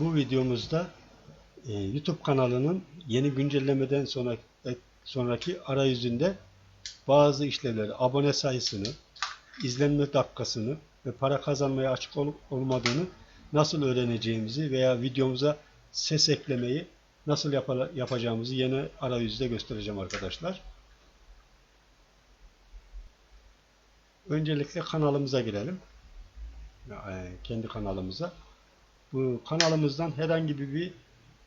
Bu videomuzda e, YouTube kanalının yeni güncellemeden sonra, e, sonraki arayüzünde bazı işlevleri, abone sayısını, izlenme dakikasını ve para kazanmaya açık olup olmadığını nasıl öğreneceğimizi veya videomuza ses eklemeyi nasıl yapala- yapacağımızı yeni arayüzde göstereceğim arkadaşlar. Öncelikle kanalımıza girelim. E, Kendi kanalımıza. Bu kanalımızdan herhangi bir,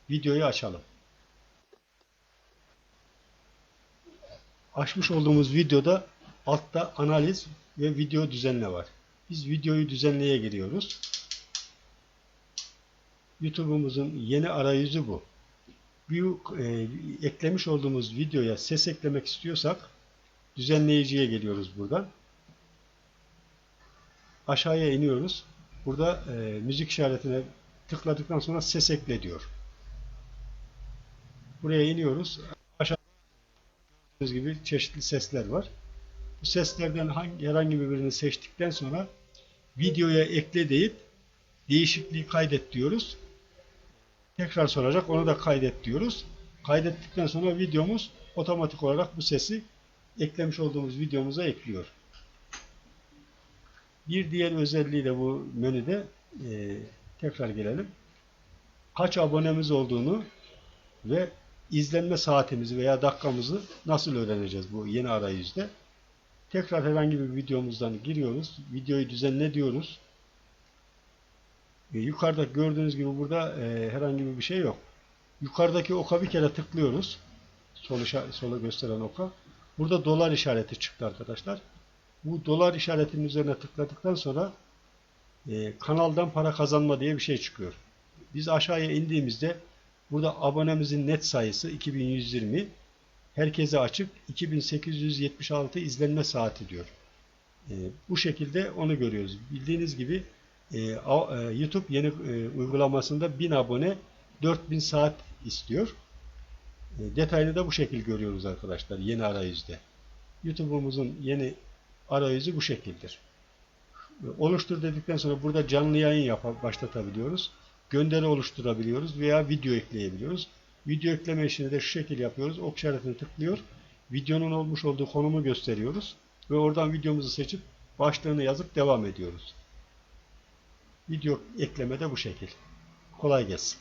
videoyu açalım. Açmış olduğumuz videoda altta analiz ve video düzenle var. Biz videoyu düzenleye giriyoruz. YouTube'umuzun yeni arayüzü bu. Bu e, eklemiş olduğumuz videoya ses eklemek istiyorsak düzenleyiciye geliyoruz buradan. Aşağıya iniyoruz. Burada e, müzik işaretine tıkladıktan sonra ses ekle diyor. Buraya iniyoruz. Aşağıda gördüğünüz gibi çeşitli sesler var. Bu seslerden hangi, herhangi birini seçtikten sonra videoya ekle deyip değişikliği kaydet diyoruz. Tekrar soracak. Onu da kaydet diyoruz. Kaydettikten sonra videomuz otomatik olarak bu sesi eklemiş olduğumuz videomuza ekliyor. Bir diğer özelliği de bu menüde e, tekrar gelelim. Kaç abonemiz olduğunu ve izlenme saatimizi veya dakikamızı nasıl öğreneceğiz bu yeni arayüzde. Tekrar herhangi bir videomuzdan giriyoruz. Videoyu düzenle diyoruz. E, yukarıda gördüğünüz gibi burada e, herhangi bir şey yok. Yukarıdaki oka bir kere tıklıyoruz. Sol işa- sola gösteren oka. Burada dolar işareti çıktı arkadaşlar. Bu dolar işaretinin üzerine tıkladıktan sonra e, kanaldan para kazanma diye bir şey çıkıyor. Biz aşağıya indiğimizde burada abonemizin net sayısı 2120 herkese açık 2876 izlenme saati diyor. E, bu şekilde onu görüyoruz. Bildiğiniz gibi e, a- e, YouTube yeni e, uygulamasında 1000 abone 4000 saat istiyor. E, detayını da bu şekil görüyoruz arkadaşlar yeni arayüzde. YouTube'umuzun yeni arayüzü bu şekildir. Oluştur dedikten sonra burada canlı yayın yap başlatabiliyoruz. Gönderi oluşturabiliyoruz veya video ekleyebiliyoruz. Video ekleme işini de şu şekil yapıyoruz. Ok işaretine tıklıyor. Videonun olmuş olduğu konumu gösteriyoruz. Ve oradan videomuzu seçip başlığını yazıp devam ediyoruz. Video ekleme de bu şekil. Kolay gelsin.